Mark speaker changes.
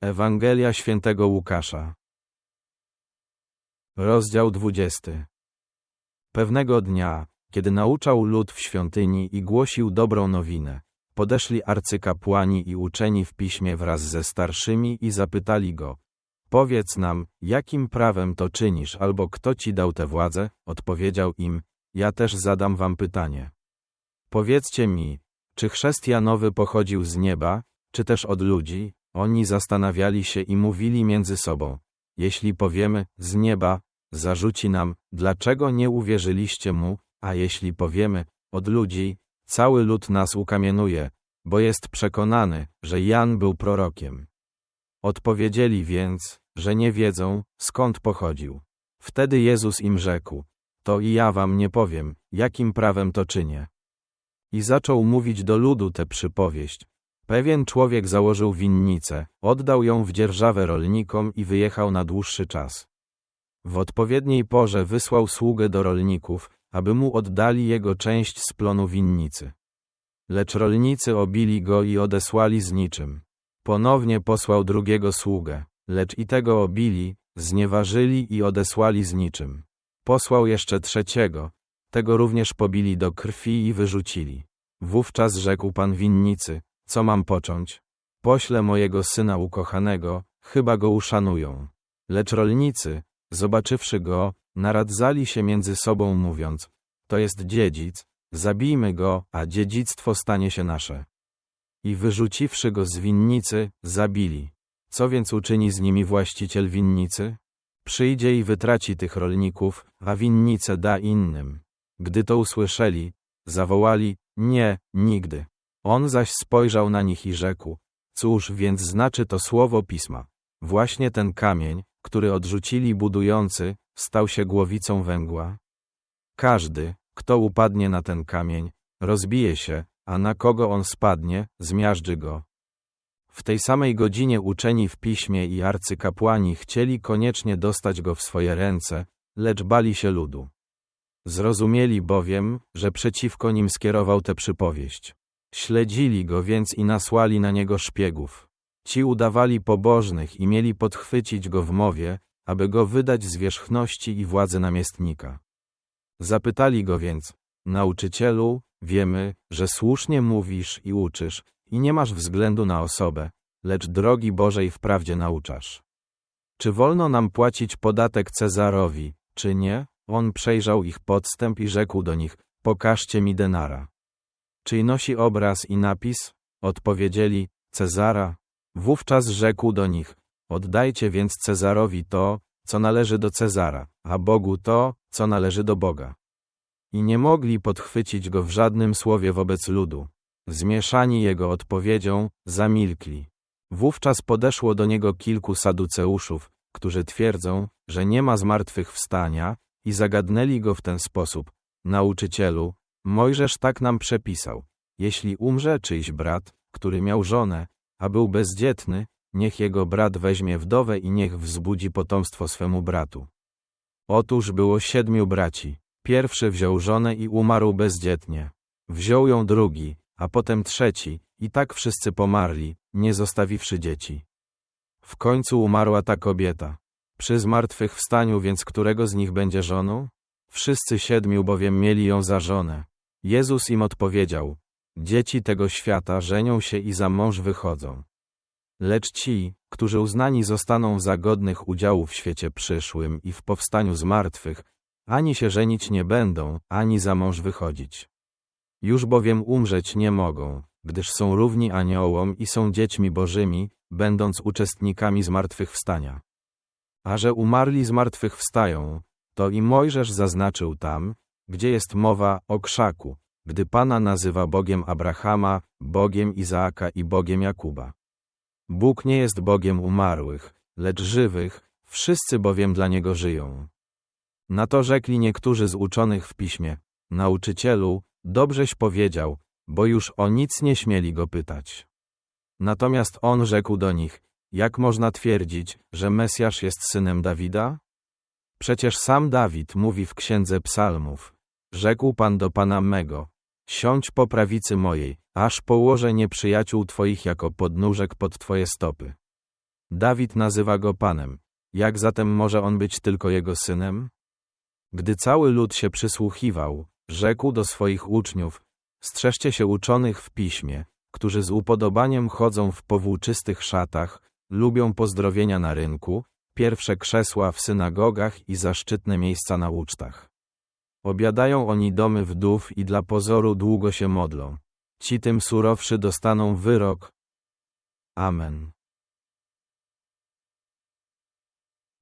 Speaker 1: Ewangelia świętego Łukasza. Rozdział 20. Pewnego dnia, kiedy nauczał lud w świątyni i głosił dobrą nowinę, podeszli arcykapłani i uczeni w piśmie wraz ze starszymi i zapytali go: Powiedz nam, jakim prawem to czynisz, albo kto ci dał tę władzę? Odpowiedział im: Ja też zadam wam pytanie. Powiedzcie mi, czy chrzest Janowy pochodził z nieba, czy też od ludzi? Oni zastanawiali się i mówili między sobą. Jeśli powiemy, z nieba, zarzuci nam, dlaczego nie uwierzyliście mu, a jeśli powiemy, od ludzi, cały lud nas ukamienuje, bo jest przekonany, że Jan był prorokiem. Odpowiedzieli więc, że nie wiedzą, skąd pochodził. Wtedy Jezus im rzekł, to i ja wam nie powiem, jakim prawem to czynię. I zaczął mówić do ludu tę przypowieść. Pewien człowiek założył winnicę, oddał ją w dzierżawę rolnikom i wyjechał na dłuższy czas. W odpowiedniej porze wysłał sługę do rolników, aby mu oddali jego część z plonu winnicy. Lecz rolnicy obili go i odesłali z niczym. Ponownie posłał drugiego sługę, lecz i tego obili, znieważyli i odesłali z niczym. Posłał jeszcze trzeciego, tego również pobili do krwi i wyrzucili. Wówczas rzekł pan winnicy, co mam począć? Poślę mojego syna ukochanego, chyba go uszanują. Lecz rolnicy, zobaczywszy go, naradzali się między sobą mówiąc, to jest dziedzic, zabijmy go, a dziedzictwo stanie się nasze. I wyrzuciwszy go z winnicy, zabili. Co więc uczyni z nimi właściciel winnicy? Przyjdzie i wytraci tych rolników, a winnicę da innym. Gdy to usłyszeli, zawołali, nie, nigdy. On zaś spojrzał na nich i rzekł, cóż więc znaczy to słowo pisma? Właśnie ten kamień, który odrzucili budujący, stał się głowicą węgła. Każdy, kto upadnie na ten kamień, rozbije się, a na kogo on spadnie, zmiażdży go. W tej samej godzinie uczeni w piśmie i arcykapłani chcieli koniecznie dostać go w swoje ręce, lecz bali się ludu. Zrozumieli bowiem, że przeciwko nim skierował tę przypowieść. Śledzili go więc i nasłali na niego szpiegów. Ci udawali pobożnych i mieli podchwycić go w mowie, aby go wydać z wierzchności i władzy namiestnika. Zapytali go więc, nauczycielu, wiemy, że słusznie mówisz i uczysz, i nie masz względu na osobę, lecz drogi Bożej wprawdzie nauczasz. Czy wolno nam płacić podatek Cezarowi, czy nie? On przejrzał ich podstęp i rzekł do nich, pokażcie mi denara. Czy nosi obraz i napis? Odpowiedzieli, Cezara. Wówczas rzekł do nich, oddajcie więc Cezarowi to, co należy do Cezara, a Bogu to, co należy do Boga. I nie mogli podchwycić go w żadnym słowie wobec ludu. Zmieszani jego odpowiedzią, zamilkli. Wówczas podeszło do niego kilku saduceuszów, którzy twierdzą, że nie ma zmartwychwstania, i zagadnęli go w ten sposób. Nauczycielu, Mojżesz tak nam przepisał. Jeśli umrze czyjś brat, który miał żonę, a był bezdzietny, niech jego brat weźmie wdowę i niech wzbudzi potomstwo swemu bratu. Otóż było siedmiu braci. Pierwszy wziął żonę i umarł bezdzietnie. Wziął ją drugi, a potem trzeci, i tak wszyscy pomarli, nie zostawiwszy dzieci. W końcu umarła ta kobieta. Przy zmartwychwstaniu więc którego z nich będzie żoną? Wszyscy siedmiu bowiem mieli ją za żonę. Jezus im odpowiedział, dzieci tego świata żenią się i za mąż wychodzą. Lecz ci, którzy uznani zostaną za godnych udziału w świecie przyszłym i w powstaniu z martwych, ani się żenić nie będą, ani za mąż wychodzić. Już bowiem umrzeć nie mogą, gdyż są równi aniołom i są dziećmi bożymi, będąc uczestnikami zmartwychwstania. A że umarli zmartwychwstają, to i Mojżesz zaznaczył tam, gdzie jest mowa o krzaku, gdy Pana nazywa Bogiem Abrahama, Bogiem Izaaka i Bogiem Jakuba. Bóg nie jest Bogiem umarłych, lecz żywych, wszyscy bowiem dla Niego żyją. Na to rzekli niektórzy z uczonych w piśmie, nauczycielu, dobrześ powiedział, bo już o nic nie śmieli go pytać. Natomiast on rzekł do nich, jak można twierdzić, że Mesjasz jest synem Dawida? Przecież sam Dawid mówi w Księdze Psalmów. Rzekł Pan do Pana mego, siądź po prawicy mojej, aż położę nieprzyjaciół Twoich jako podnóżek pod Twoje stopy. Dawid nazywa go Panem. Jak zatem może on być tylko jego synem? Gdy cały lud się przysłuchiwał, rzekł do swoich uczniów: Strzeżcie się uczonych w piśmie, którzy z upodobaniem chodzą w powłóczystych szatach, lubią pozdrowienia na rynku, pierwsze krzesła w synagogach i zaszczytne miejsca na ucztach. Obiadają oni domy wdów i dla pozoru długo się modlą. Ci tym surowszy dostaną wyrok. Amen.